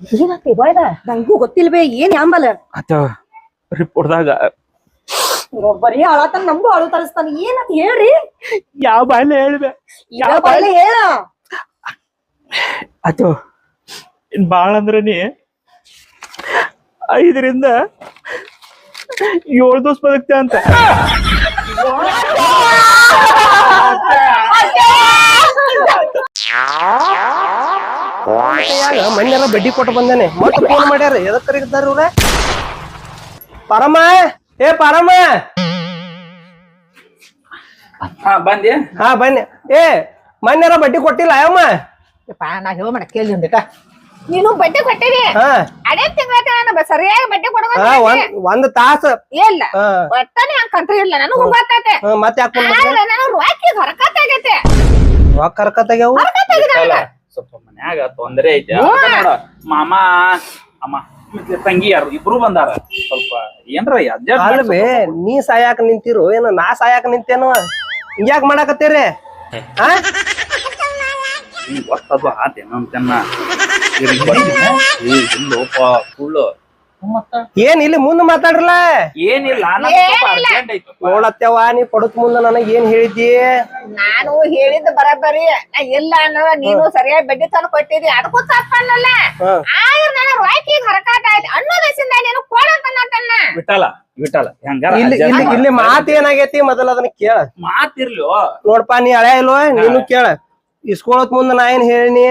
ಏನಾಗ್ತಿ? ಬಾಯ್ದ ನಂಗೂ ಗೊತ್ತಿಲ್ವೇ ಏನ್ ಯಾಂಬಲ? ಅತ್ತ ರಿಪೋರ್ಟ್ದಾಗ ಬರೀ ಅಳತಾನ ನಮಗೂ ಅಳು ತರಿಸ್ತಾನ. ಏನಂತ ಹೇಳ್ರಿ? ಯಾವ ಬಾಯ್ಲೆ ಹೇಳ್ಬೆ ಯಾವ ಬಾಯ್ಲೆ ಹೇಳ. ಅತ್ತು ಇನ್ ಬಾಳ ಅಂದ್ರ ನೀ ಐದರಿಂದ ಏಳು ದಿವಸ ಬದುಕ್ತೆ ಅಂತ. ಮಣ್ಣೆಲ್ಲ ಬಡ್ಡಿ ಕೊಟ್ಟು ಬಂದೇನೆ. ಮತ್ತೆ ಫೋನ್ ಮಾಡ್ಯಾರ? ಎದಕ್ ಕರೀತಾರ ಇವ್ರ? ಪರಮ ಏ ಪರಮ! ಹಾ ಬಂದೆ ಹಾ ಬನ್ನಿ. ಏ ಮಣ್ಣೆಲ್ಲ ಬಡ್ಡಿ ಕೊಟ್ಟಿಲ್ಲ ಅಯ್ಯಮ್ಮ ನಾ ಹೇಳ ಮಾಡ ಕೇಳಿ ಒಂದಿಟ ನೀನು ಬಡ್ಡಿ ಕೊಟ್ಟಿರಿ ಹಾ. ಅದೇ ತಿಂಗಳ ಸರಿಯಾಗಿ ಬಡ್ಡಿ ಒಂದ್ ಒಂದ್ ತಾಸ. ಇಲ್ಲ. ಹಾ. ಒಟ್ಟನೆ ಹಂಗ ಕಂಟ್ರಿ ಇಲ್ಲ. ನನಗೂ ಗೊತ್ತಾತೆ ಹಾ, ಮತ್ತೆ ಯಾಕೆ ಆದ್ರೆ ನಾನು ರೊಕ್ಕ ಹೊರಕತ್ ಆಗೈತೆ ರೊಕ್ಕ ಕರ್ಕ ತೆಗ್ಯಾವು ಸ್ವಲ್ಪ ಮನ್ಯಾಗ ತೊಂದರೆ ಐತೆ. ಅದಕ್ಕ ನೋಡ ಮಾಮ ಅಮ್ಮ ಮತ್ತೆ ತಂಗಿ ಯಾರು ಇಬ್ರು ಬಂದಾರ. ಸ್ವಲ್ಪ ಏನ್ರ. ಅಲ್ವೇ ನೀ ಸಾಯಾಕ ನಿಂತಿರು ಏನ ನಾ ಸಾಯಾಕ ನಿಂತೇನು? ಹಿಂಗ್ಯಾಕ್ ಮಾಡಾಕತ್ತೀರಿ? ಹಾ. ಒಟ್ಟದು ಆತೇನ ಅಂತನ್ನ ಇಲ್ಲೋಪ ಸುಳ್ಳು ಏನ್ ಇಲ್ಲಿ ಮುಂದ್ ಮಾತಾಡ್ರಲ್ಲ? ಏನಿಲ್ಲ. ನೋಡತ್ತೇವ ನೀ ಕೊಡಕ್ ಮುಂದ ನನಗ್ ಏನ್ ಹೇಳಿದ್ದಿ? ನಾನು ಹೇಳಿದ್ದು ಬರಬರಿ. ನಾ ಇಲ್ಲ ಅನ್ನೋ ನೀನು ಸರಿಯಾಗಿ ಬಡ್ಡಿ ತಂದು ಕೊಟ್ಟಿದ್ದಿ. ಅದಕ್ಕೂ ತಪ್ಪನ್ನಲ್ಲ. ಆದ್ರೆ ನನ್ನ ಆಯ್ತು. ಅನ್ನೋ ನೀನು ತನ್ನ. ಹೆಂಗಾರ ಇಲ್ಲಿ ಇಲ್ಲಿ. ಇಲ್ಲಿ ಮಾತ್ ಏನಾಗೈತಿ ಮೊದಲ ಅದನ್ನ ಕೇಳ. ಮಾತಿರ್ಲೋ ನೋಡ್ಪ ನೀ ಹಳೆ ಇಲ್ವ? ನೀನು ಕೇಳ. ಇಸ್ಕೊಳಕ್ ಮುಂದ ನಾ ಏನ್ ಹೇಳಿನಿ?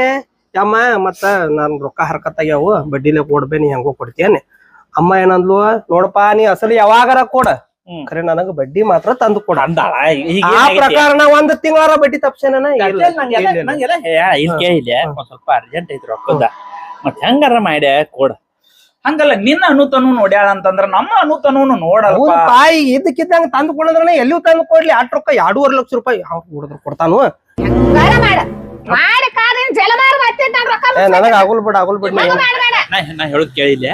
ಯಮ್ಮ ಮತ್ತ ನಾನ್ ರೊಕ್ಕ ಹರ್ಕತ್ತಾಗ್ಯಾವು. ಬಡ್ಡಿಲೆ ಕೊಡ್ಬೇ ನೀ ಹೆಂಗೋ ಕೊಡ್ತೇನೆ ಅಮ್ಮ ಏನಂದ್ಲು ನೋಡಪ್ಪ ನೀ ಅಸಲು ಯಾವಾಗಾರ ಕೊಡ. ಖರೆ ನನಗ ಬಡ್ಡಿ ಮಾತ್ರ ತಂದು ಕೊಡ. ಅಂದಾಳ ಈಗ ಆ ಪ್ರಕಾರ ನಾ ಒಂದ್ ತಿಂಗಳಾರ ಬಡ್ಡಿ ತಪ್ಸೇನ ಸ್ವಲ್ಪ ಅರ್ಜೆಂಟ್ ಐತಿ ರೊಕ್ಕದ. ಮತ್ ಹೆಂಗಾರ ಮಾಡ್ಯ? ಕೊಡ. ಹಂಗಲ್ಲ ನಿನ್ನ ಅನುತನು ನೋಡ್ಯಾಳ ಅಂತಂದ್ರ ನಮ್ಮ ಅನುತನು ನೋಡಲ್ಲ ತಾಯಿ ಇದಕ್ಕಿದ್ದಂಗ ತಂದು ಕೊಡಂದ್ರ ಎಲ್ಲಿಯೂ ತಂದು ಕೊಡ್ಲಿ. ಅಟ್ ರೊಕ್ಕ ಎರಡೂವರೆ ಲಕ್ಷ ರೂಪಾಯಿ. ಯಾವ ಹುಡುದ್ರು ಕೊಡ್ತಾನು. ನನಗ ಆಗುಲ್ ಬಿಡ ಆಗುಲ್ ಬಿಡ. ನೀ ಹೇಳುದ್ ಕೇಳಿಲ್ಲ.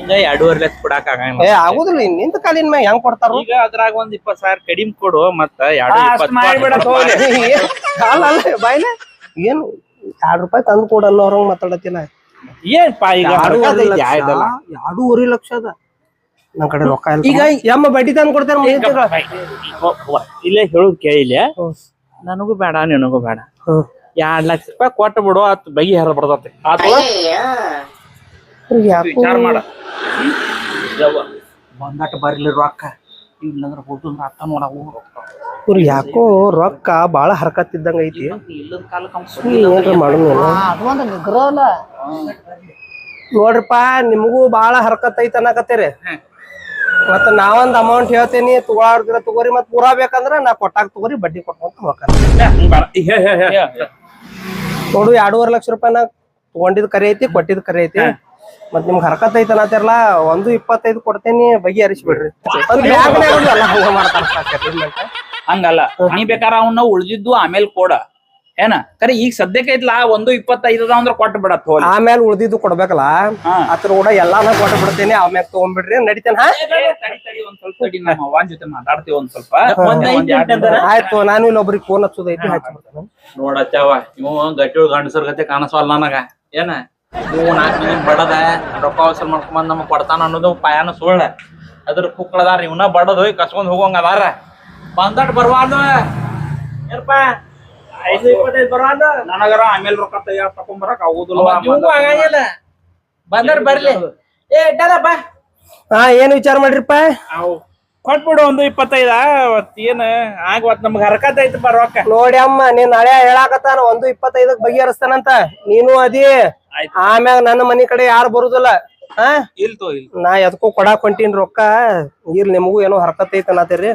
ಹಿಂಗ ಎರಡೂವರೆ ಲಕ್ಷ ಕೊಡಾಕ ಆಗಂಗಿಲ್ಲ. ಏ ಆಗುದಿಲ್ಲ ನಿಂತ ಕಾಲಿನ ಮ್ಯಾಗ ಹೆಂಗ್ ಕೊಡ್ತಾರ ಈಗ ಅದ್ರಾಗ ಒಂದ್ ಇಪ್ಪತ್ ಸಾವಿರ ಕಡಿಮೆ ಕೊಡು ಮತ್ತ ಎರಡು. ಅಲ್ಲ ಅಲ್ಲ ಬಾಯ್ಲೆ ಏನು ಎರಡ್ ರೂಪಾಯಿ ತಂದು ಕೊಡ ಅನ್ನೋರಂಗ್ ಮಾತಾಡತಿಲ್ಲ ಏನ್ಪಾ ಈಗ ಎರಡೂವರೆ ಲಕ್ಷ ಅದ. ನನ್ ಕಡೆ ರೊಕ್ಕ ಇಲ್ಲ ಈಗ ಎಮ್ಮ ಬಡ್ಡಿ ತಂದು ಕೊಡ್ತಾರ ಇಲ್ಲೇ ಹೇಳುದ್ ಕೇಳಿಲ್ಲ ನನಗೂ ಬೇಡ ನಿನಗೂ ಬೇಡ. ಎರಡ್ ಲಕ್ಷ ರೂಪಾಯಿ ಕೊಟ್ಟು ಬಿಡು ಅತ್ ಬಗೆ ಹರ ಬರ್ತತಿ. ಆತ ವಿಚಾರ ಮಾಡ. ಬಂದಾಟ ಬರ್ಲಿ ರೊಕ್ಕ. ಇಲ್ಲಂದ್ರ ಹೋದು ಅತ್ತ ನೋಡವು ಇವ್ರು ಯಾಕೋ ರೊಕ್ಕ ಬಾಳ ಹರಕತ್ತಿದ್ದಂಗ ಐತಿ. ಏನ್ರ ಮಾಡೋಣ ನೋಡ್ರಿಪ್ಪ ನಿಮಗೂ ಬಾಳ ಹರಕತ್ ಐತಿ ಅನ್ನಕತ್ತೀರಿ. ಮತ್ತ ನಾವೊಂದ್ ಅಮೌಂಟ್ ಹೇಳ್ತೇನಿ ತಗೊಳಾರ್ದ್ರ ತಗೋರಿ ಮತ್ ಪೂರಾ ಬೇಕಂದ್ರ ನಾ ಕೊಟ್ಟಾಗ ತಗೋರಿ ಬಡ್ಡಿ ಕೊಟ್ಕೊಂತ ಹೋಗ್ತಾರ ನೋಡು ಎರಡೂವರೆ ಲಕ್ಷ ರೂಪಾಯಿ ನಾ ತಗೊಂಡಿದ್ ಕರೆ ಐತಿ ಕೊಟ್ಟಿದ್ ಕರೆ ಐತಿ. ಮತ್ ನಿಮ್ಗೆ ಹರಕತ್ ಐತಲ್ಲ ಅನ್ನತ್ತಿರಲ್ಲ ಒಂದು ಇಪ್ಪತ್ತೈದು ಕೊಡ್ತೇನಿ ಬಗೆ ಹರಿಸ್ಬಿಡ್ರಿ. ಹಂಗಲ್ಲ. ನೀ ಬೇಕಾರ ಅವನ್ನ ಉಳ್ದಿದ್ದು ಆಮೇಲೆ ಕೊಡ. ಏನ? ಕರೆ ಈಗ ಸದ್ಯಕ್ಕೆ ಐತ್ಲಾ ಒಂದು ಇಪ್ಪತ್ತೈದು ಅದ ಅಂದ್ರ ಕೊಟ್ಟು ಬಿಡತ್ ಆಮೇಲೆ ಉಳ್ದಿದ್ದು ಕೊಡ್ಬೇಕಲ್ಲ. ಅದ್ರ ಕೂಡ ಎಲ್ಲಾನ ಕೊಟ್ಟು ಬಿಡ್ತೇನೆ ಆಮ್ಯಾಗ ತಗೊಂಡ್ಬಿಡ್ರಿ ನಡಿತೇನ ಹಾ? ತಡಿ, ತಡಿ, ಒಂದ್ ಸ್ವಲ್ಪ ತಡಿ, ನಮ್ಮ ಅವ್ವನ್ ಜೊತೆ ಮಾತಾಡ್ತೀವಿ ಒಂದ್ ಸ್ವಲ್ಪ. ಆಯ್ತು ನಾನು ಇಲ್ಲೊಬ್ರಿಗೆ ಫೋನ್ ಹಚ್ಚೋದೈತಿ ನೋಡತ್ತವ ಇವ ಗಟ್ಟಿ ಗಂಡಸರ್ ಗತೆ ಕಾಣಿಸವಲ್ಲ ನನಗ. ಏನ? ಇವು ನಾಲ್ಕು ಮಂದಿ ಬಡದ ರೊಕ್ಕ ವಸೂಲ್ ಮಾಡ್ಕೊಂಬಂದ್ ನಮಗ್ ಕೊಡ್ತಾನ ಅನ್ನೋದು ಪಾಯನ ಸುಳ್ಳ. ಅದ್ರ ಕುಕ್ಕಳದಾರ ಇವನ ಬಡದು ಹೋಗಿ ಕಸ್ಕೊಂಡ್ ಹೋಗಂಗ ಅದಾರ. ಬಂದಟ್ ಬರ್ವಾನು ಏನಪ್ಪ? ಐದು ಇಪ್ಪತ್ತೈದು ನನಗರ ಆಮೇಲೆ ರೊಕ್ಕ ತಯಾರ ತಕೊಂಡ್ ಬರಕ್ ಆಗಂಗಿಲ್ಲ. ಬಂದರ್ ಬರ್ಲಿ. ಏ ಇಟ್ಟದಪ್ಪ ಹಾ ಏನ್ ವಿಚಾರ ಮಾಡ್ರಿಪ್ಪ? ಅವು ಕೊಟ್ಬಿಡು ಒಂದು ಇಪ್ಪತ್ತೈದ. ಏನ್ ಆಗ್ವತ್ ನಮ್ಗ ಹರಕತ್ ಐತಪ್ಪ ರೊಕ್ಕ. ನೋಡಿ ಅಮ್ಮ ನೀನ್ ಹಳೆ ಹೇಳಾಕತ್ತಾನ ಒಂದು ಇಪ್ಪತ್ತೈದಕ್ ಬಗೆಹರಿಸ್ತಾನಂತ. ನೀನು ಅದಿ. ಆಮ್ಯಾಗ ನನ್ನ ಮನಿ ಕಡೆ ಯಾರು ಬರುದಿಲ್ಲ. ಹಾ ಇಲ್ತೋ ಇಲ್ ನಾ ಎದಕ್ಕೂ ಕೊಡಾಕ್ ಹೊಂಟೀನಿ ರೊಕ್ಕ. ಇಲ್ ನಿಮಗೂ ಏನೋ ಹರಕತ್ ಐತೆ ಅನ್ನತ್ತೀರಿ.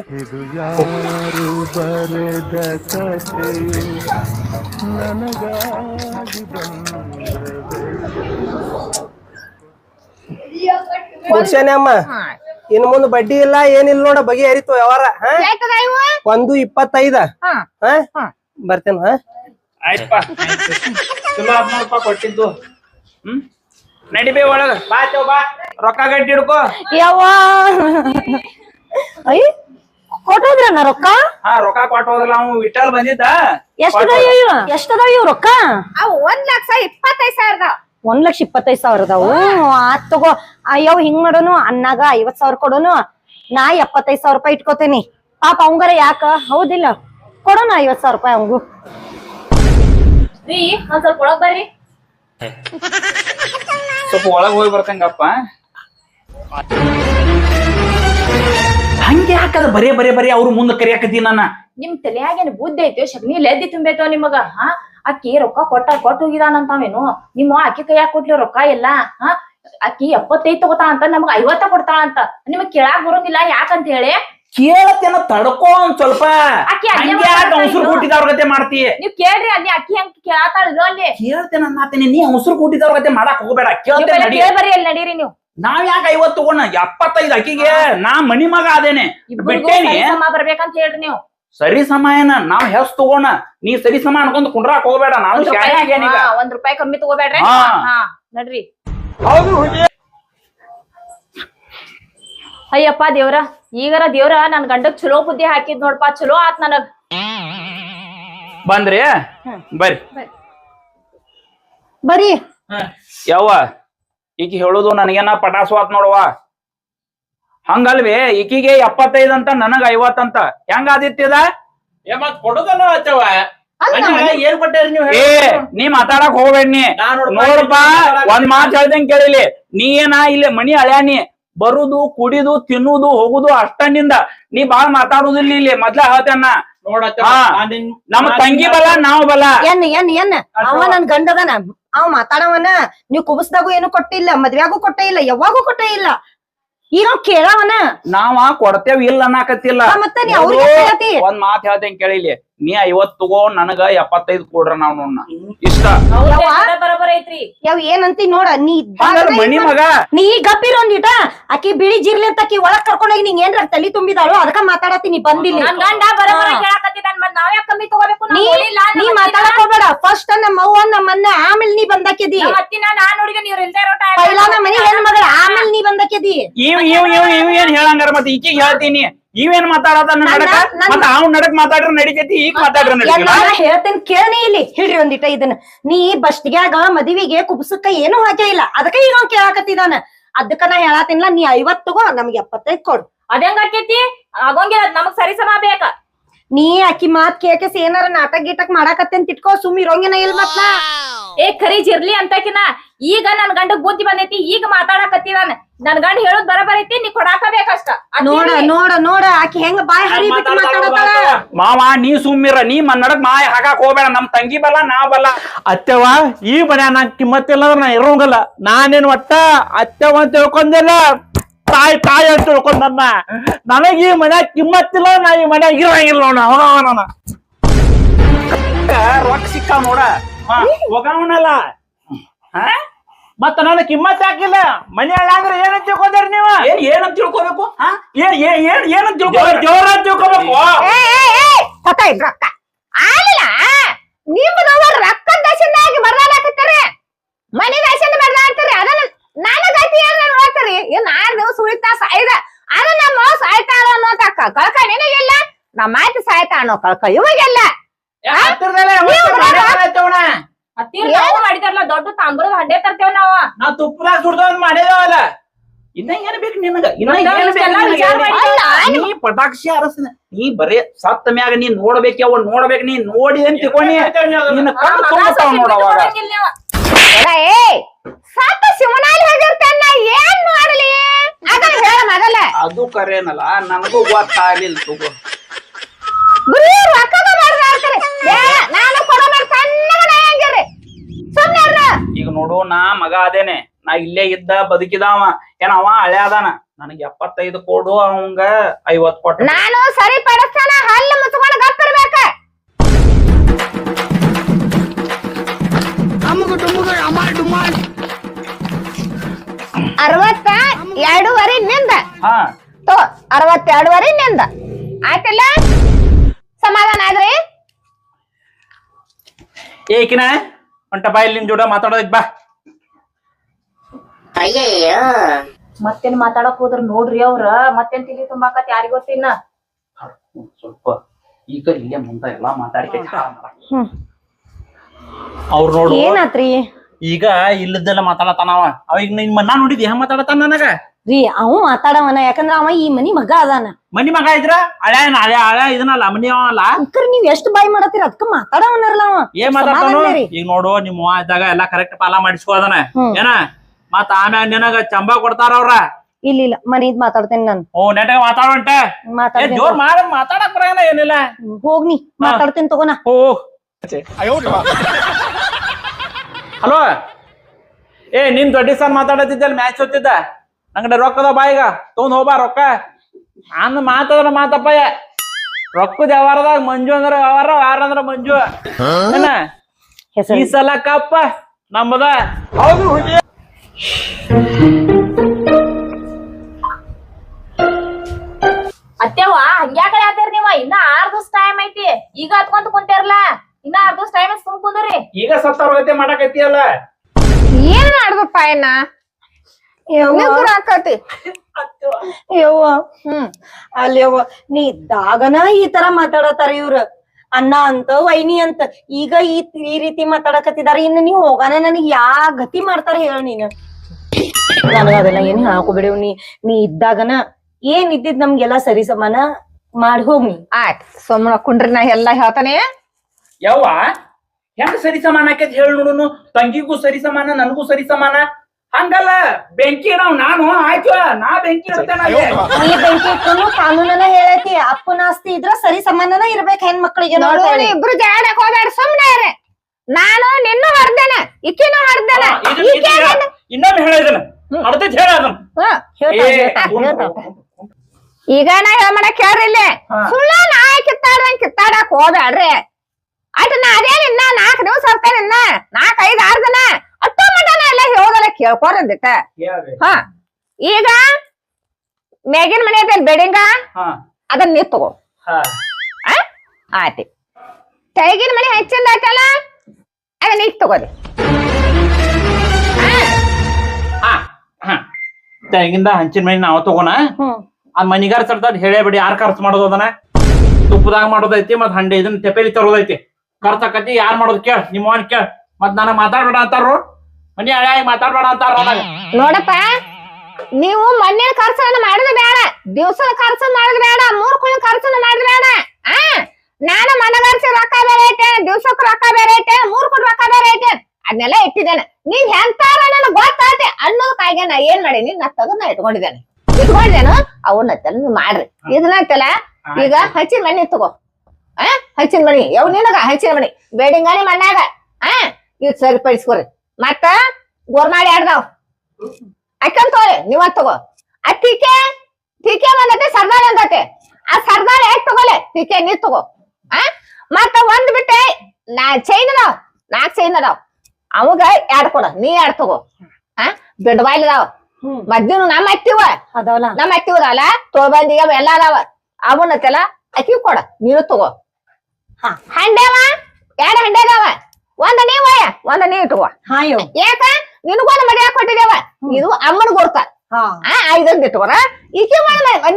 ಅಮ್ಮ. ಇನ್ ಮುಂದ್ ಬಡ್ಡಿ ಇಲ್ಲ ಏನಿಲ್ಲ ನೋಡ ಬಗೆ ಹರಿತು ವ್ಯವಹಾರ. ಹಾ? ಒಂದು ಇಪ್ಪತ್ತೈದ. ಹಾ. ಬರ್ತೇನ ಹಾ? ಆಯ್ತಪ್ಪ. ಚಲೋ ಹದಿನಾರು ಕೊಟ್ಟಿದ್ದು. ಹ್ಮ್? ನಡಿಬೇ ಒಳಗ. ಬಾ ಚೌ ಬಾ. ರೊಕ್ಕ ಗಟ್ಟಿ ಹಿಡ್ಕೋ. ಯವ್ವ. ಅಯ್ಯ ಕೊಟ್ಟೋದ್ರ ರೊಕ್ಕ? ಹಾ ರೊಕ್ಕ ಕೊಟ್ಟು ಹೋದಲ್ಲ ಅವ್ನು ವಿಠಲ್ ಬಂದಿದ್ದ. ಎಷ್ಟದ ಇವ ಎಷ್ಟದಾವ ಇವ್ ರೊಕ್ಕ? ಅವು ಒಂದ್ ಲಕ್ಷ ಇಪ್ಪತ್ತೈದ್ ಸಾವಿರದ ಒಂದ್ ಲಕ್ಷ ಇಪ್ಪತ್ತೈದ್ ಸಾವಿರ ಅದಾವು ಆತ್ ತಗೋ. ಅಯ್ಯವ್ ಹಿಂಗ್ ಮಾಡೋನು ಅನ್ನಾಗ ಐವತ್ ಸಾವಿರ ಕೊಡೋನು ನಾ ಎಪ್ಪತ್ತೈದ್ ಸಾವಿರ ರೂಪಾಯಿ ಇಟ್ಕೋತೇನಿ. ಪಾಪ ಅವಂಗಾರ ಯಾಕ? ಹೌದಿಲ್ಲ. ಕೊಡೋಣ ಐವತ್ ಸಾವಿರ ರೂಪಾಯಿ ಅವಂಗು. ರೀ ಒಂದ್ ಸ್ವಲ್ಪ ಒಳಗ್ ಬರ್ರಿ. ಸ್ವಲ್ಪ ಒಳಗ್ ಹೋಗಿ ಬರ್ತಂಗಪ್ಪ. ಹಂಗೆ ಹಾಕದ ಬರೇ ಬರೇ ಬರೇ ಅವ್ರು ಮುಂದೆ ಕರಿಯಾಕತಿ ನನ್ನ ನಿಮ್ ತಲೆಯಾಗೇನ್ ಬುದ್ಧಿ ಐತೆ ಶಗ್ನಿ ಲೆದ್ದಿ ತುಂಬೈತೋ ನಿಮಗ ಹಾ? ಅಕ್ಕಿ ರೊಕ್ಕ ಕೊಟ್ಟ ಕೊಟ್ಟು ಹೋಗಿದಾನಂತಾವೇನು? ನಿಮ್ಮ ಅಕ್ಕಿ ಕೈಯಾಗ ಕೊಟ್ಲಿ ರೊಕ್ಕ ಎಲ್ಲ ಹಾ? ಅಕ್ಕಿ ಎಪ್ಪತ್ತೈದು ತಗೋತಾ ಅಂತ ನಮಗ ಐವತ್ತ ಕೊಡ್ತಾಳಂತ. ನಿಮಗ್ ಕೇಳಾಕ್ ಬರೋಂಗಿಲ್ಲ ಯಾಕಂತ ಹೇಳಿ? ಕೇಳತ್ತೇನ ತಡ್ಕೋ ಒಂದ್ ಸ್ವಲ್ಪ. ಆಕಿ ಅಲ್ಲೇ ಹಂಗೆ ಯಾಕೆ ಮಾತಾಡ್ತಾ ಅವಸರು ಇದ್ರು. ಕೊಟ್ಟಿದವ್ರ ಗತೆ ಮಾಡ್ತಿ. ನೀವ್ ಕೇಳ್ರಿ ಅಲ್ಲಿ ಅಕ್ಕಿ ಹೆಂಗ್ ಕೇಳತಾಳಿದ್ರು ಅಲ್ಲಿ. ಕೇಳ್ತೇನ ಅನ್ನತೀನಿ ನೀ ಅವಸರು ಕೂಟಿದವ್ರ ಗತೆ ಮಾಡಕ್ ಹೋಗ್ಬೇಡ. ನೀವ್ ಕೇಳ್ತೇನೆ ನಡಿ. ಅಲ್ಲಿ ನಡೀರಿ ನೀವು. ನಾವ್ ಯಾಕೆ ಐವತ್ತು ತಗೋಣ ಎಪ್ಪತ್ತೈದು ಅಕ್ಕಿಗೆ? ನಾ ಮನಿ ಮಗ ಅದೇನೆ ಇಬ್ರಿಗೂ ಬಿಟ್ಟೇನಿ. ಸರಿ ಸಮ ಬರ್ಬೇಕಂತ ಹೇಳ್ರಿ ನೀವು. ಸರಿ ಸಮಯನ ನಾವ್ ಹೆಸ್ ತಗೋಣ ನೀ ಸರಿ ಸಮ ಅನ್ಕೊಂಡ್ ಕುಂಡ್ರಾಕ್ ಹೋಗ್ಬೇಡ. ನಾನು ಒಂದ್ ರೂಪಾಯಿ ಆಗ್ಯಾನೀಗ ಹಾ, ಒಂದ್ ರೂಪಾಯಿ ಕಮ್ಮಿ ತಗೋಬೇಡ್ರಿ. ಹಾ. ಹಾ ನಡ್ರಿ. ಅಯ್ಯಪ್ಪ ದೇವ್ರ ಈಗರ ದೇವ್ರ ನನ್ ಗಂಡಕ್ ಚಲೋ ಬುದ್ಧಿ ಹಾಕಿದ್ ನೋಡ್ಪ ಚಲೋ ಆತ್ ನನಗ್. ಬಂದ್ರಿ? ಬರ್ರಿ. ಬರೀ ಯವ್ವ ಈಕಿ ಹೇಳುದು ನನಗೇನ ಆತ್ ನೋಡುವ ಹಂಗಲ್ವೇ ಈಕಿಗೆ ಎಪ್ಪತ್ತೈದ್ ಅಂತ ನನಗ ಐವತ್ ಅಂತ. ಹೆಂಗ ಆದಿತ್ಯದ ಏ ಮತ್ ಕೊಡುದಲ್ಲ ಆಚವ ಏನ್ ಕೊಟ್ಟೇರಿ ನೀವು ಏ ನೀ ಮಾತಾಡಕ್ ಹೋಗ್ಬೇಡ ನೀ. ನೋಡ್ಪ, ಒಂದ್ ಮಾತ್ ಹೇಳ್ದಂಗ್ ಕೇಳಿಲಿ. ನೀ ಏನ ಇಲ್ಲಿ ಮನಿ ಅಳ್ಯಾನಿ? ಬರುದು ಕುಡಿದು ತಿನ್ನುದು ಹೋಗುದು ಅಷ್ಟನಿಂದ ನೀ ಬಾಳ್ ಮಾತಾಡುದಿಲ್ಲ ಇಲ್ಲಿ. ಮೊದ್ಲ ಹೇಳ್ತೇನ ನೋಡಚ್ಚವ ಹಾ. ನಮ್ ತಂಗಿ ಬಲ ನಾವ್ ಬಲ. ಏನ್ ಏನ್ ಏನ್ ಅವ ನನ್ ಗಂಡದನ. ಅವ್ ಮಾತಾಡವನ. ನೀವ್ ಕುಬಸ್ದಾಗೂ ಏನು ಕೊಟ್ಟಿಲ್ಲ ಮದ್ವೆಗೂ ಕೊಟ್ಟೇ ಇಲ್ಲ ಯಾವಾಗೂ ಕೊಟ್ಟೇ ಇಲ್ಲ. ಈಗ ಕೇಳವನ. ನಾವ ಕೊಡ್ತೇವ ಇಲ್ಲ ಅನ್ನಕತ್ತಿಲ್ಲ? ಒಂದ್ ಮಾತ್ ಹೇಳ್ತೇನೆ ಕೇಳಿಲಿ ನೀ ಐವತ್ ತಗೋ ನನಗ ಎಪ್ಪತ್ತೈದ್ ಕೊಡ್ರ ನಾವ್ ನೋಡ್ನ. ಇಷ್ಟ? ಬರೋಬರ್ ಐತ್ರಿ. ಯಾವ್ ಏನಂತಿ ನೋಡ ನೀ ಹಂಗಲ್ಲ ಮನಿ ಮಗ. ನೀ ಗಪ್ಪಿರೋ ಒಂದಿಟ ಆಕಿ ಬಿಳಿ ಜಿರ್ಲಿ ಅಂತ ಆಕಿ ಒಳಗ್ ಕರ್ಕೊಂಡೋಗಿ ನಿಂಗ್ ಏನ್ರ ತಲಿ ತುಂಬಿದಾಳು ಅದಕ್ಕ ಮಾತಾಡತ್ತೀನಿ ಬಂದಿಲ್ಲ. ನನ್ ಗಂಡ ಬರೋಬರ. ಕೇಳಾಕತ್ತಿದ್ದಾನ್ ಮತ್ ನಾವ್ ಯಾಕ್ ಕಮ್ಮಿ ತಗೋಬೇಕು? ನೀ ಮಾತಾಡಕೋಬೇಡ ನೀ ಮಾತಾಡಕ್ ಹೋಗ್ಬೇಡ. ಫಸ್ಟ್ ನಮ್ಮ ಅವ್ವ ನಮ್ಮನ್ನ ಆಮೇಲೆ ನೀ ಬಂದಾಕಿದಿ. ನಮ್ಮ ಅತ್ತಿನ ನಾನ್ ನೋಡಿಗೆ ನೀವ್ ಇಲ್ದೇ ಇರೋ time ಪೈಲ ನಮ್ಮ ಮನಿ ಹೆಣ್ಮಗಳ ಆಮೇಲೆ ನೀ ಬಂದಾಕಿದಿ. ಇವ್ ಇವ್ ಇವ್ ಇವ್ ಏನ್ ಹೇಳಂಗಾರ ಮತ್ತೆ ಈಕಿಗ್ ಹೇಳ್ತೀನಿ. ಇವೇನ್ ಮಾತಾಡದ ನಡಕ? ಮತ್ತ ಅವ್ನ ನಡಕ್ ಮಾತಾಡ್ರ ನಡಿತೈತಿ ಈಗ ಮಾತಾಡ್ರ ನಡಿತೈತಿ. ಹೇಳ್ತೇನೆ ಕೇಳನೇ ಇಲ್ಲಿ. ಹೇಳ್ರಿ ಒಂದಿಟ ಇದನ್ನ. ನೀ ಬಸ್ಟ್ಗ್ಯಾಗ ಮದುವಿಗೆ ಕುಬ್ಸಕ್ಕ ಏನು ಹಾಕೇ ಇಲ್ಲ. ಅದಕ್ಕ ಈಗ ಅವ್ನ್ ಕೇಳಾಕತ್ತಿದಾನ. ಅದಕ್ಕ ನಾ ಹೇಳತ್ತಿನ್ಲ ನೀ ಐವತ್ತಗೋ ನಮ್ಗೆ ಎಪ್ಪತ್ತೈದ್ ಕೊಡು. ಹೆಂಗ ಆಕೇತಿ? ಆಗೋಂಗಿಲ್ಲ ನಮಗ್ ಸರಿ ಸಮ ಬೇಕ. ನೀ ಅಕ್ಕಿ ಮಾತ್ ಕೇಕಸ್ ಏನಾರ ನಾಟಕ ಗೀಟಕ್ ಮಾಡಾಕತ್ತೆ ಅಂತ ಇಟ್ಕೋ ಸುಮ್ ಇರೋಂಗಿನ ಇಲ್ ಮತ್ ಏ ಖರೀ ಇರ್ಲಿ ಅಂತಕಿನ. ಈಗ ನನ್ ಗಂಡ ಬುದ್ಧಿ ಬಂದೈತಿ ಈಗ ಮಾತಾಡಕತ್ತಿದಾನ ನನ್. ಗಂಡ ಹೇಳೋದ್ ಬರಬರ್ ಐತಿ ನೀ ಕೊಡಾಕಬೇಕಷ್ಟ ನೋಡ ನೋಡ ನೋಡ ಆಕಿ ಹೆಂಗ ಬಾಯ್ ಹರಿ ಬಿಟ್ಟು ಮಾತಾಡತಾಳ ಮಾವ ನೀ ಸುಮ್ಮಿರ ನೀ ಮನ್ನಡಕ್ ಮಾಯ ಹಾಕಾಕ್ ಹೋಗ್ಬೇಡ ನಮ್ ತಂಗಿ ಬಲ್ಲ ನಾ ಬಲ್ಲ. ಅತ್ತೆವ ಈ ಮನ್ಯಾಗ ನಾ ಕಿಮ್ಮತ್ತಿಲ್ಲ ಅಂದ್ರೆ ನಾ ಇರೋಂಗಲ್ಲ. ನಾನೇನ್ ಒಟ್ಟ ಅತ್ತೆವ ಅಂತ ತಿಳ್ಕೊಂದಿಲ್ಲ ತಾಯಿ ತಾಯಿ ಅಂತ ನನಗೆ ಈ ಮನ್ಯಾಗ ಕಿಮ್ಮತ್ತಿಲ್ಲ ನಾ ಈ ಮನ್ಯಾಗ ಇರಂಗಿಲ್ಲ ನೋಡ ಹೋಗವನ ರೊಕ್ಕ ಸಿಕ್ಕ ನೋಡ. ಹಾ, ಹೋಗವನಲ್ಲ. ಮತ್ತ ನನ್ನ ಕಿಮ್ಮತ್ ಹಾಕಿಲ್ಲ. ಮನ್ಯಾಗ ಅಂದ್ರೆ ಏನಂತ ತಿಳ್ಕೊಂಡ್ರಿ ನೀವು? ಏನ್ ಏನಂತ ತಿಳ್ಕೊಬೇಕು? ಏನ್ ಏನ್ ಏನ್ ಏನಂತ ತಿಳ್ಕೊಬೇಕು? ಜೋರ ಅಂತ ತಿಳ್ಕೊಬೇಕು. ಇದ್ ರೊಕ್ಕ. ಆಗಿಲ್ಲ ನಿಮ್ಮ ರೊಕ್ಕ ದಶನಾಗಿ ಬರ್ದಾಡಕತ್ತಾರೆ ಮನಿ ದಶನ ಬರ್ದಾಡ್ತಾರೆ ಅದನ್ನ ನಾನು ಗತಿ ಏನ್ ನೋಡ್ತಾರೆ ಇನ್ ಆರ್ ದಿವಸ ಉಳಿತಾ ಸಾಯ್ದ? ಅದ ನಮ್ಮ ಸಾಯ್ತಾಳ ಅನ್ನೋ ತಕ್ಕ. ಕಳ್ಕ ನಿನಗಿಲ್ಲ? ನಮ್ಮ ಆಯ್ತು ಸಾಯ್ತಾ ಅನ್ನೋ ಕಳ್ಕ ಇವಾಗೆಲ್ಲ ನೀವು ನಾವು ಮಾಡಿದಾರಲ್ಲ ದೊಡ್ಡ ತಾಂಬರದ ಹಂಡೆ ತರ್ತೇವ್ ನಾವ. ನಾ ತುಪ್ಪದಾಗ ಸುಡ್ದ ಮಾಡಿದೇವಲ್ಲ. ಇನ್ನ ಏನ್ ಬೇಕು ನಿನಗ? ಏನ್ ನೀ ಪಟಾಕ್ಷಿ ಅರಸನ ನೀ ಬರೇ ಸತ್ತ ಮ್ಯಾಗ ನೀ ನೋಡ್ಬೇಕು ಅವ ನೋಡ್ಬೇಕು. ನೀ ನೋಡಿ ಅಂತ ತಿಳ್ಕೊಂಡಿ ನಿನ್ನ ಕಣ್ಣು ತುಂಬ್ತಾವ್ ನೋಡ ಅವಾಗ ಎಡ ಏ ಸಾತ ಶಿವನಾಲಿ ಹೋಗಿರ್ತಾನ ಏನ್ ಮಾಡಲಿ? ಅದನ್ನ ಹೇಳ ಮೊದಲ. ಅದು ಕರೇನಲ್ಲ ನನಗೂ ಗೊತ್ತಾಗ್ಲಿಲ್ಲ ತಗೋ. ಬರೀ ರೊಕ್ಕದ ಮಾಡ್ದಾಡ್ತಾರೆ ನಾನು ಕೊಡೋ ಮೇಲೆ ಹೆಂಗಿರಿ. ಈಗ ನೋಡು ನಾ ಮಗ ಅದೇನೆ. ನಾ ಇಲ್ಲೇ ಇದ್ದ ಬದುಕಿದಾವ ಏನ ಅವ ಹಳೆ ಅದಾನ? ನನಗೆ ಎಪ್ಪತ್ತೈದು ಕೊಡು ಅವಂಗ ಐವತ್ ಕೊಟ್ಟ. ನಾನು ಸರಿ ಪಡಿಸ್ತಾನ ಹಲ್ಲು ಮುಚ್ಕೊಂಡು ಗಪ್ಪಿರ್ಬೇಕ. ಅರವತ್ತ ಎರಡೂವರೆ ನಿಂದ. ಹಾ. ತೋ ಅರವತ್ತೆರಡುವರೆ ನಿಂದ. ಆಯ್ತಲ್ಲ? ಸಮಾಧಾನ ಆದ್ರಿ? ಏಕಿನ ಒಂಟ ಬಾ ಇಲ್ಲಿ ನಿನ್ ಜೋಡ ಮಾತಾಡೋದಕ್ ಬಾ. ಮತ್ತೇನ್ ಮಾತಾಡಕ್ ಹೋದ್ರ ನೋಡ್ರಿ ಅವ್ರ. ಮತ್ತೇನ್ ತಿಳಿ ತುಂಬಾಕತ್ ಯಾರಿಗ್ ಗೊತ್ತಿನ್ನ ಸ್ವಲ್ಪ ಈಗ ಇಲ್ಲೇ ಮುಂದ ಎಲ್ಲಾ ಮಾತಾಡ್ಕೆ ಅವ್ರು ನೋಡು. ಏನಾತ್ರಿ? ಈಗ ಇಲ್ಲದೆಲ್ಲ ಮಾತಾಡತಾನವ ಅವ. ಈಗ ನಿನ್ ಮನ್ನ ನೋಡಿದ್ ಹೆಂಗ್ ಮಾತಾಡತಾನ ನನಗ? ರೀ ಅವ ಮಾತಾಡವನ ಯಾಕಂದ್ರ ಅವ ಈ ಮನಿ ಮಗ ಅದಾನ. ಮನಿ ಮಗ ಇದ್ರ? ಹಳೆ ಹಳೆ ಹಳೆ ಇದನ್ನಲ್ಲ ಮನಿ ಅವಲ್ಲ ಅಂಕರ್ ನೀವ್ ಎಷ್ಟು ಬಾಯ್ ಮಾಡತ್ತೀರ? ಅದಕ್ಕ ಮಾತಾಡವನರಲ್ಲ ಅವ. ಏನ್ ಮಾತಾಡ್ತಾನು? ಈಗ ನೋಡು ನಿಮ್ ಇದ್ದಾಗ ಎಲ್ಲಾ ಕರೆಕ್ಟ್ ಪಾಲ ಮಾಡಿಸ್ಕೋ ಅದನ್ನ. ಹ್ಮ್. ಏನ? ಮತ್ತ ಆಮ್ಯಾಗ ನಿನಗ ಚಂಬಾ ಕೊಡ್ತಾರ ಅವ್ರ? ಇಲ್ಲ ಇಲ್ಲ ಮನಿದ್ ಮಾತಾಡ್ತೇನೆ ನಾನು. ಓ ನೆಟ್ಗ ಮಾತಾಡ್ತೇನೆ. ಜೋರ್ ಮಾಡ ಮಾತಾಡಕ್ ಬರಲ್ಲ ಏನಿಲ್ಲ. ಹೋಗ್ನಿ ಮಾತಾಡ್ತೇನೆ ತಗೋನ ಓ ಹಲೋ ಏ, ನಿನ್ ದೊಡ್ಡ ಸರ್ ಮಾತಾಡತ್ತಿದ್ದಲ್ಲಿ ಮ್ಯಾಚ್ ಹೊತ್ತಿದ್ದ ನಂಗಡೆ ರೊಕ್ಕದ ಬಾಯಿಗ. ತೊಗೊಂಡ್ ಹೋಗ್ಬಾ ರೊಕ್ಕ. ನಾನು ಮಾತಾದ್ರ ಮಾತಪ್ಪ ರೊಕ್ಕದ ವ್ಯವಹಾರದಾಗ ಮಂಜು ಅಂದ್ರ ವ್ಯವಹಾರ ವ್ಯವಹಾರ ಅಂದ್ರ ಮಂಜು. ಈ ಸಲ ಕಪ್ಪ ನಮ್ಮದ. ಹೌದು ಅತ್ತೆವ್ವ ಅತ್ತೆವ ಹಂಗ್ಯಾಕಡೆ ಆತೇರ್ ನೀವ? ಇನ್ನ ಆರ್ ದಿವಸ ಟೈಮ್ ಐತಿ. ಈಗ ಹತ್ಕೊಂತ ಕುಂತೇರ್ಲ? ಇನ್ನ ದಿವಸ ಟೈಮ್ ಸುಮ್ ಕುಂದ್ರಿ. ಈಗ ಸತ್ತವ್ರಗತೆ ಮಾಡಕತ್ತಿಯಲ್ಲ? ಏನ್ ಮಾಡ್ದಪ್ಪ ಏನ ಆಕತಿ. ಯವ್ವ. ಹ್ಮ್. ನೀ ಇದ್ದಾಗನ ಈ ತರ ಮಾತಾಡತಾರ ಇವ್ರ. ಅಣ್ಣ ಅಂತ ವೈನಿ ಅಂತ. ಈಗ ಈ ಈ ರೀತಿ ಮಾತಾಡಕತ್ತಿದಾರ. ಇನ್ನು ನೀ ಹೋಗಾನ ನನಗ್ ಯಾ ಗತಿ ಮಾಡ್ತಾರ ಹೇಳ ನೀನು. ನನಗದೆಲ್ಲ ಏನ್ ಹಾಕೋಬೇಡ ನೀ. ನೀ ಇದ್ದಾಗನ ಏನ್ ಇದ್ದಿದ್ ನಮ್ಗೆಲ್ಲಾ ಸರಿ ಸಮಾನ ಮಾಡಿ ಹೋಗ್ ನೀ ಆಯ್ತ್. ಸುಮ್ಮನ ಕುಂಡ್ರಿ ನಾ ಎಲ್ಲಾ ಹೇಳ್ತಾನೆ. ಯವ್ವ? ಹೆಂಗ್ ಸರಿ ಸಮಾನ ಆಕೈತಿ ಹೇಳಿ ನೋಡುನು? ತಂಗಿಗೂ ಸರಿ ಸಮಾನ ನನಗೂ ಸರಿ ಸಮಾನ? ಹಂಗಲ್ಲ ಬೆಂಕಿ ನಾವು ನಾನು ಆಯ್ತು ನಾ ಬೆಂಕಿ ಇಡ್ತೇನೆ ಈ ನೀ ಬೆಂಕಿ ಇಟ್ಕೊಂಡು ಕಾನೂನನ ಹೇಳೈತಿ ಅಪ್ಪನ ಆಸ್ತಿ ಇದ್ರ ಸರಿ ಸಮಾನನ ಇರ್ಬೇಕು ಹೆಣ್ಮಕ್ಳಿಗೆ ನೋಡು ಇಬ್ರು ಜಾಡಕ್ ಹೋಗ್ಬೇಡ ಸುಮ್ನೆ ಇರಿ. ನಾನು ನಿನ್ನೂ ಹರ್ದೇನೆ ಇಕ್ಕಿನೂ ಹರ್ದೇನೆ. ಇನ್ನೊಂದು ಈಕೆ ಇದನ್ನ ಇನ್ನೊಮ್ಮೆ ಹೇಳ ಅಡ್ತೈತಿ ಹೇಳ ಅದನ್ನ. ಹ್ಮ್. ಹೇಳ್ತಾಳ, ಏ, ಹೇಳ್ತಾಳ, ಉಂಟು. ಹೇಳ್ತಾಳ. ಈಗ ನಾ ಹೇಳ ಮಾಡಕ್ ಕೇಳ್ರಿ ಇಲ್ಲಿ. ಸುಳ್ಳ ನಾಯಿ ಕಿತ್ತಾಡ್ದಂಗ್ ಕಿತ್ತಾಡಕ್ ಹೋಗ್ಬೇಡ್ರಿ. ಅಟ್ ನಾ ಅದೇನ್ ಇನ್ನ ನಾಲ್ಕು ದಿವಸ ಹೋಗ್ತೇನೆ ಇನ್ನ ನಾಲ್ಕ್ ಐದು ಆರು ದಿನ. ಅಷ್ಟು ಮಟನ ಎಲ್ಲ ಕೇಳ್ಕೊರಂದಿಟ್ಟ ಹೇಳ್ರಿ. ಹಾ. ಈಗ ಮೇಗಿನ ಮನೆ ಐತೆ ಬೆಡಿಂಗ ಅದನ್ನ ನೀ ತಗೋ. ಹಾ. ಆಯ್ತು. ತೆಗಿನ ಮನೆ ಹೆಚ್ಚಿಂದ ಆಯ್ತಲ್ಲ? ಅದನ್ನ ಈಗ ತಗೋರಿ. ತೆಗಿಂದ ಹಂಚಿನ ಮನೆ ನಾವು ತಗೋಣ. ಆ ಮನಿಗಾರ ಸರ್ತಾಡ್ ಹೇಳೇ ಬಿಡಿ ಯಾರು ಖರ್ಚು ಮಾಡೋದು ಅದನ್ನ? ತುಪ್ಪದಾಗ ಮಾಡೋದೈತಿ ಮತ್ ಹಂಡೆ ಇದನ್ನ ತೆಪೇಲಿ ತರೋದೈತಿ. ಖರ್ಚ್ ಆಕತಿ ಯಾರ್ ಮಾಡೋದ್ ಕೇಳ ನಿಮ್ಮ ಅವನ್ ಕೇಳ. ಮತ್ ನನಗ್ ಮಾತಾಡ್ಬೇಡ ಅಂತಾರು ಮನಿ ಹಳ್ಯಾಗಿ ಮಾತಾಡ್ಬೇಡ ಅಂತಾರ ನನಗ. ನೋಡಪ್ಪ ನೀವು ಮಣ್ಣಿನ ಖರ್ಚನ್ನ ಮಾಡಿದ ಬೇಡ ದಿವಸ ಖರ್ಚು ಮಾಡುದು ಬೇಡ ಮೂರ್ ಕುಳಿ ಖರ್ಚನ್ನ ಮಾಡುದು ಬೇಡ ಆ? ನಾನು ಮನಗರ್ಸಿ ರೊಕ್ಕ ಬೇರೆ ಐತೆ ದಿವ್ಸಕ್ ರೊಕ್ಕ ಬೇರೆ ಐತೆ ಮೂರ್ ಕುಡ್ ರೊಕ್ಕ ಬೇರೆ ಐತೆ ಅದನ್ನೆಲ್ಲ ಇಟ್ಟಿದ್ದೇನೆ. ನೀನ್ ಎಂತಾರ ನನಗ್ ಗೊತ್ತಾತೆ ಅನ್ನೋದ್ ಕಾಯ್ಗೆ ನಾ ಏನ್ ಮಾಡೀನಿ? ನಾ ತೆಗೆದ್ ನಾ ಇಟ್ಕೊಂಡಿದ್ದೇನೆ. ಇಟ್ಕೊಂಡಿದ್ದೇನು? ಅವನ್ನ ಮಾಡ್ರಿ. ಇದನ್ನಂತಲ್ಲ ಈಗ ಹಚ್ಚಿ ಮನಿ ತಗೋ. ಆ? ಹಚ್ಚಿನ ಮನಿ ಯಾವ ನಿನಗ? ಹಚ್ಚಿನ ಮನಿ ಬೇಡಿಂಗಾನಿ ಮಣ್ಣಾಗ. ಆ? ಇದು ಸರಿಪಡಿಸ್ಕೊರಿ ಮತ್ತ ಗೋರ್ಮಾಡಿ ಆಡ್ದಾವ್. ಅಕ್ಕಂತ ತಗೋರಿ ನೀವ ತಗೋ. ಆ ಟೀಕೆ ಟೀಕೆ ಬಂದತೆ ಸರ್ದಾರ್ ಅಂದತೆ. ಆ ಸರ್ದಾರ್ ಯಾಕೆ ತಗೋಲೆ? ಟೀಕೆ ನೀ ತಗೋ. ಆ? ಮತ್ತ ಒಂದ್ ಬಿಟ್ಟೆ ನಾ ಚೈನ್ ಅದಾವ್. ನಾಕ್ ಚೈನ್ ಅದಾವ್. ಅವಾಗ ಎರಡ್ ಕೊಡ. ನೀ ಎರಡ್ ತಗೋ. ಆ? ಬಿಡ್ವಾಯ್ಲ್ ಅದಾವ. ಮದ್ದಿನ ನಮ್ಮ ಅತ್ತಿವ. ನಮ್ಮ ಅತ್ತಿವ್ರಲ್ಲ ತೋಬಂದಿಗೆ ಅವ ಎಲ್ಲ ಅದಾವ. ಅವನ್ನತೆಲ್ಲ ಅಕ್ಕಿ ಕೊಡ. ನೀನು ತಗೋ. ಹಂಡೆವ ಎರಡ್ ಹಂಡೆ ಅದಾವ ಒಂದ ನೀವ ಒಂದ ನೀ ಇಟ್ಕೋ. ಯಾಕ ನಿನಗೊಂದು ಮಡಿಯಾಕ ಕೊಟ್ಟಿದ್ದೇವ? ಇದು ಅಮ್ಮನ ಗುರ್ತ ಐದೊಂದ್ ಇಟ್ಕೋರ. ಈಕೆ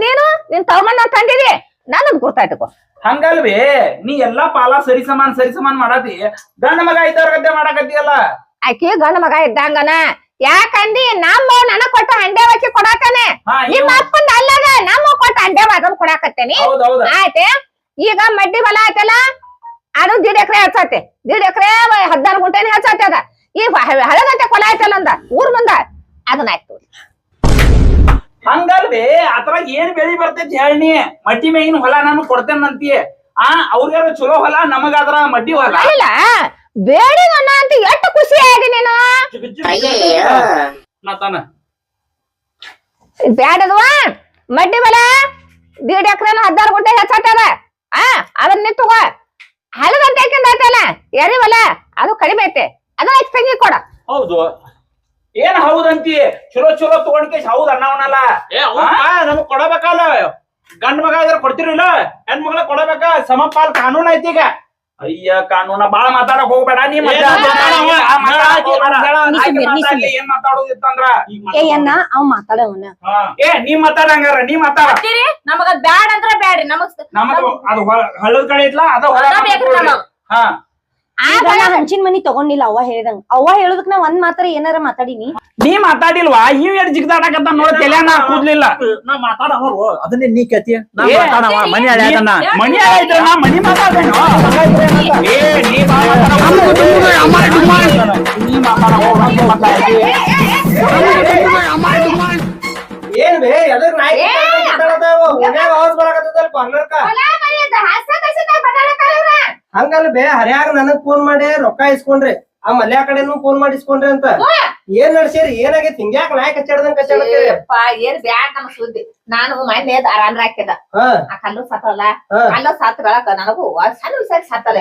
ನೀನು? ನಿನ್ ತಮ್ಮನ್ನ ತಂದಿದಿ. ನನ್ನದ್ ಗುರ್ತ ಇಟ್ಕೋ. ಹಂಗಲ್ವೇ? ನೀ ಎಲ್ಲಾ ಪಾಲ ಸರಿ ಸಮಾನ ಸರಿ ಸಮಾನ ಮಾಡತಿ. ಗಂಡ ಮಗ ಇದ್ದವ್ರ ಗದ್ದೆ ಮಾಡಕತ್ತಿಯಲ್ಲ? ಆಕಿ ಗಂಡ ಮಗ ಇದ್ದಂಗನ. ಯಾಕಂದಿ ನಮ್ಮ ನನ ಕೊಟ್ಟ ಹಂಡೆ ಹಾಕಿ ಕೊಡಾಕನೆ. ನಿಮ್ಮ ಅಪ್ಪಂದ ಅಲ್ಲದ ನಮ್ಮ ಕೊಟ್ಟ ಹಂಡೆ ಅದನ್ನ ಕೊಡಾಕತ್ತೇನಿ. ಹೌದ್. ಆಯ್ತೆ? ಈಗ ಮಡ್ಡಿ ಬಲ ಆಯ್ತಲ್ಲ ಅದು ದೀಡ್ ಎಕರೆ ಹಚ್ಚತ್ತೆ ದೀಡ್ ಎಕರೆ ಹದಿನಾರು ಗುಂಟೆನೆ ಹಚ್ಚತ್ತೆ ಅದ. ಈ ಹಳಗಂಟೆ ಕೊಲ ಆಯ್ತಲ್ಲ ಅಂದ. ಊರ್ ಬಂದ ಅದನ್ನ ಆಯ್ತು ಹಂಗಲ್ವೇ ಅದ್ರಾಗ ಏನ್ ಬೆಳಿ ಬರ್ತೈತಿ ಹೇಳಿ ಮಟ್ಟಿ ಮೇಗಿನ ಹೊಲ ನಾನು ಕೊಡ್ತೇನಂತಿ ಆ ಅವ್ರಿಗಾರ ಚಲೋ ಹೊಲ ನಮಗಾದ್ರ ಮಡ್ಡಿ ಹೊಲ? ಇಲ್ಲ ಬೇಡಿ ನನ್ನ ಅಂತ ಎಷ್ಟು ಖುಷಿ ಆಗಿ ನೀನು? ಬ್ಯಾಡದ್ವಾ ಮಡ್ಡಿ ಬಲ ದೀಡ್ ಎಕರೆನ ಹದಿನಾರು ಗುಂಟೆ ಹೆಚ್ಚತ್ತದ ಆ ಅದನ್ನ ತಗೋ. ಹಳಗಂಟೆ ಆಯ್ತಲ್ಲ ಎರಿ ಹೊಲ ಅದು ಕಡಿಮೆ ಐತೆ. ಅದು ಐತ್ ತಂಗಿ ಕೊಡ. ಹೌದು. ಏನ್ ಹೌದಂತಿ? ಚಲೋ ಚಲೋ ತಗೊಂಡ್ಕೇಶ್ ಹೌದ್ ಅನ್ನವನಲ್ಲ. ಏ ನಮಗ್ ಕೊಡಬೇಕಲ್ಲ. ಗಂಡ್ ಮಗ ಇದ್ರ ಕೊಡ್ತಿರಿಲ್ಲ ಹೆಣ್ ಮಗಳ ಕೊಡಬೇಕ. ಸಮಪಾಲ್ ಕಾನೂನ್ ಐತಿ ಈಗ. ಅಯ್ಯ ಕಾನೂನ ಬಾಳ ಮಾತಾಡಕ್ ಹೋಗ್ಬೇಡ ನೀ ಮತ್ತೆ ಏನ್ ಮಾತಾಡವ? ಇತ್ತಂದ್ರ ಮಾತಾಡಕ್ ಹೋಗ್ಬೇಡ. ನೀ ಆಕೆ ಸುಮ್ನೆ, ನೀ ಮಾತಾಡ್ಲಿ, ಸುಮ್ನೆ. ಏನ್ ಮಾತಾಡೋದಿತ್ತಂದ್ರ ಏ ಅಣ್ಣ ಅವ್ ಮಾತಾಡವನ ಏ ನೀ ಮಾತಾಡಂಗಾರ ನೀ ಮಾತಾಡ ನಮಗ ಬ್ಯಾಡ ಅಂದ್ರ ಬ್ಯಾಡ್ರಿ ನಮಗ್ ನಮಗ ಅದು ಹಳ್ಳದ ಕಡೆ ಐತ್ಲಾ ಅದ ಹಾ ಹಂಚಿನ ಮನಿ ತಗೊಂಡಿಲ್ಲ ಅವ್ವ ಹೇಳಿದಂಗ. ಅವ್ವ ಹೇಳುದಕ್ ನಾ ಒಂದ್ ಮಾತ್ರ ಏನಾರ ಮಾತಾಡಿನಿ. ನೀ ಮಾತಾಡಿಲ್ವಾ? ಇವ್ ಎರಡ್ ಜಿಗ್ದಾಡಕತ್ತ ನೋಡ ತಲೆನ ಕೂದ್ಲಿಲ್ಲ. ನಾ ಮಾತಾಡೋರು ಅದನ್ನೇ ನೀ ಕತಿ ನಾ ಏ, ಮಾತಾಡವ ಮನಿ ಅಡ್ಯಾದನ್ನ ಮನಿ ಆಯ್ತು ನಾ ಮನಿ ಮಾತಾಡೇನು ಏ ನೀ ಬಾ ಮಾತಾಡೋ. ನೀ ಮಾತಾಡೋ ನೀ ಮಾತಾಡಿ ಏನ್ ಬೇ ಎದಕ್ ನಾಯಿ ಹಂಗಲ್ಲ ಬೇ ಹರ್ಯಾಗ ನನಗ್ ಫೋನ್ ಮಾಡಿ ರೊಕ್ಕ ಇಸ್ಕೊಂಡ್ರಿ ಆ ಮಲ್ಯ ಕಡೆನು ಫೋನ್ ಮಾಡಿ ಇಸ್ಕೊಂಡ್ರಿ ಅಂತ ಏನ್ ನಡ್ಸೇರಿ ಏನಾಗೈತಿ? ಹಿಂಗ್ಯಾಕ ನಾಯಿ ಕಚ್ಚಾಡ್ದಂಗ್ ಕಚ್ಚಾಡತ್ತೀರಿ ಏನ್ ಬ್ಯಾಡ್ ನಮ್ ಸುದ್ದಿ. ನಾನು ಮನೆ ಅರಾನ್ರ ಹಾಕಿದ ಆ ಕಲ್ಲು ಸತ್ತಲ್ಲ. ಕಲ್ಲು ಸತ್ ಬೆಳಕ ನನಗೂ ಸಣ್ಣ ವಿಷಯ ಸತ್ತಲ್ಲ.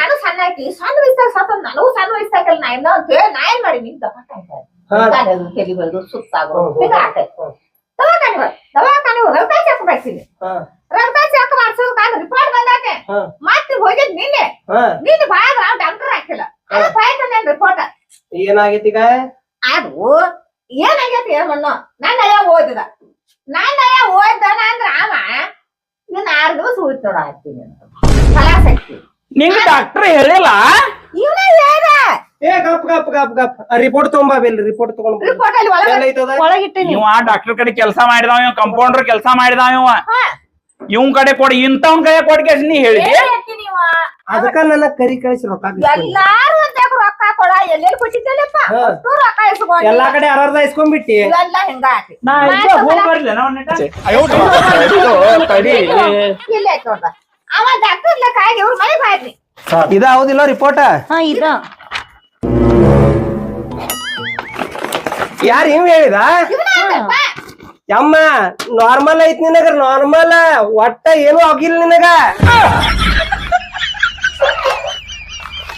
ನಾನು ಸಣ್ಣ ಆಯ್ತಿ. ಸಣ್ಣ ವಯಸ್ಸಾಗ ಸತ್ತ ನನಗೂ ಸಣ್ಣ ವಯಸ್ಸಾಗಲ್ಲ ನಾ ಇನ್ನ ಅಂತ ಹೇಳಿ ನಾ ಏನ್ ಮಾಡಿ ನಿಂತ. ತಲೆ ಬೆಳೆದು ಸುತ್ತಾಗೋ ಈಗ ಆಕೈತಿ ದವಾಖಾನೆ. ದವಾಖಾನೆ ರಕ್ತ ಚೆಕ್ ಮಾಡ್ತೀನಿ. ರಕ್ತ ಚೆಕ್ ಮಾಡ್ಸೋದ್ ಕಾಲ ರಿಪೋರ್ಟ್ ಬಂದಾತೆ ಹಾ. ಮತ್ತೆ ಹೋಗಿದ್ ನಿನ್ನೆ. ಹಾ. ನಿನ್ನೆ ಬಾಳ ಡಾಕ್ಟರ್ ಹಾಕಿಲ್ಲ. ಅದು ಪಾಯ್ತಾನೆ ರಿಪೋರ್ಟ್ ಏನಾಗೈತಿ ಈಗ? ಅದು ಏನಾಗೈತಿ ಏಮಣ್ಣು ನನ್ನ ಅಯ್ಯ ಓದಿದ. ನನ್ನ ಅಯ್ಯ ಓದ್ದಾನ ಅಂದ್ರ ಅವ ಇನ್ ಆರು ದಿವಸ ಉಳಿತು ನೋಡ ಹಾಕ್ತೀನಿ ಕಲಾಸ ಹಾಕ್ತೀನಿ ನಿಂಗ ಡಾಕ್ಟರ್ ಹೇಳಿಲ್ಲ? ಇವನ ಏನ ಏ ಗಪ್ ಗಪ್ ಗಪ್ ಗಪ್. ರಿಪೋರ್ಟ್ ತಗೊಂಬಾ ಬಿಲ್ ರಿಪೋರ್ಟ್ ತಗೊಂಡ್ ರಿಪೋರ್ಟ್ ಅಲ್ಲಿ ಒಳಗೆ ಎಲ್ಲ ಐತದ? ಆ ಡಾಕ್ಟರ್ ಕಡೆ ಕೆಲಸ ಮಾಡಿದಾವ ಇವ ಕಂಪೌಂಡರ್ ಕೆಲಸ ಮಾಡಿದಾವ ಇವ. ಇವ್ನ್ ಕಡೆ ಕೊಡಿ ಇಂಥವ್ನ್ ಕಡೆ ಕೊಡ್ಕೆ ನೀ ಹೇಳಿದಿ ಅದಕ್ಕ ನನ್ನ ಕರಿ ಕಳಿಸಿ ರೊಕ್ಕ. ಎಲ್ಲಾರು ಅಂತ ರೊಕ್ಕ ಕೊಡ? ಎಲ್ಲೆಲ್ಲಿ ಕೊಟ್ಟಿದ್ದಲ್ಲಪ್ಪ? ಅಷ್ಟು ರೊಕ್ಕ ಇಸ್ಕೊಂಡು. ಎಲ್ಲಾ ಕಡೆ ಅರ್ಧ ಇಸ್ಕೊಂಡ್ಬಿಟ್ಟಿ. ಇವೆಲ್ಲ ಹಿಂಗ ಆತಿ? ನಾ ಈಗ ಹೋಗ್ ಬರ್ಲಿ ನಾ ಒಂದ್ ನಿಮಿಷ. ತಡಿ ಇಲ್ಲೇ ಅವ ಡಾಕ್ಟರ್ ಲೆಕ್ಕ ಆಗಿ ಇವ್ರ ಮನೆ ಬಾಯ್ರಿ ಇದ ಹೌದಿಲ್ಲ ರಿಪೋರ್ಟ್ ಹಾ ಇದ. ಯಾರು ಹಿಂಗ್ ಹೇಳಿದ? ಯಮ್ಮ ನಾರ್ಮಲ್ ಐತ್ ನಿನಗ ನಾರ್ಮಲ್ ಒಟ್ಟ ಏನು ಆಗಿಲ್ಲ ನಿನಗ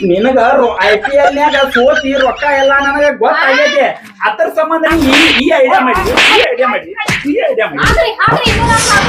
ನಿನಗ ಐ ಪಿ ಎಲ್ ನ್ಯಾಗ ಸೋತಿ ರೊಕ್ಕ ಎಲ್ಲ ನನಗ ಗೊತ್ತಾಗೈತಿ ಅದ್ರ ಸಂಬಂಧ ನೀ ಈ- ಈ ಐಡಿಯಾ ಮಾಡಿ ಈ ಐಡಿಯಾ ಮಾಡಿ ಈ ಐಡಿಯಾ ಮಾಡಿ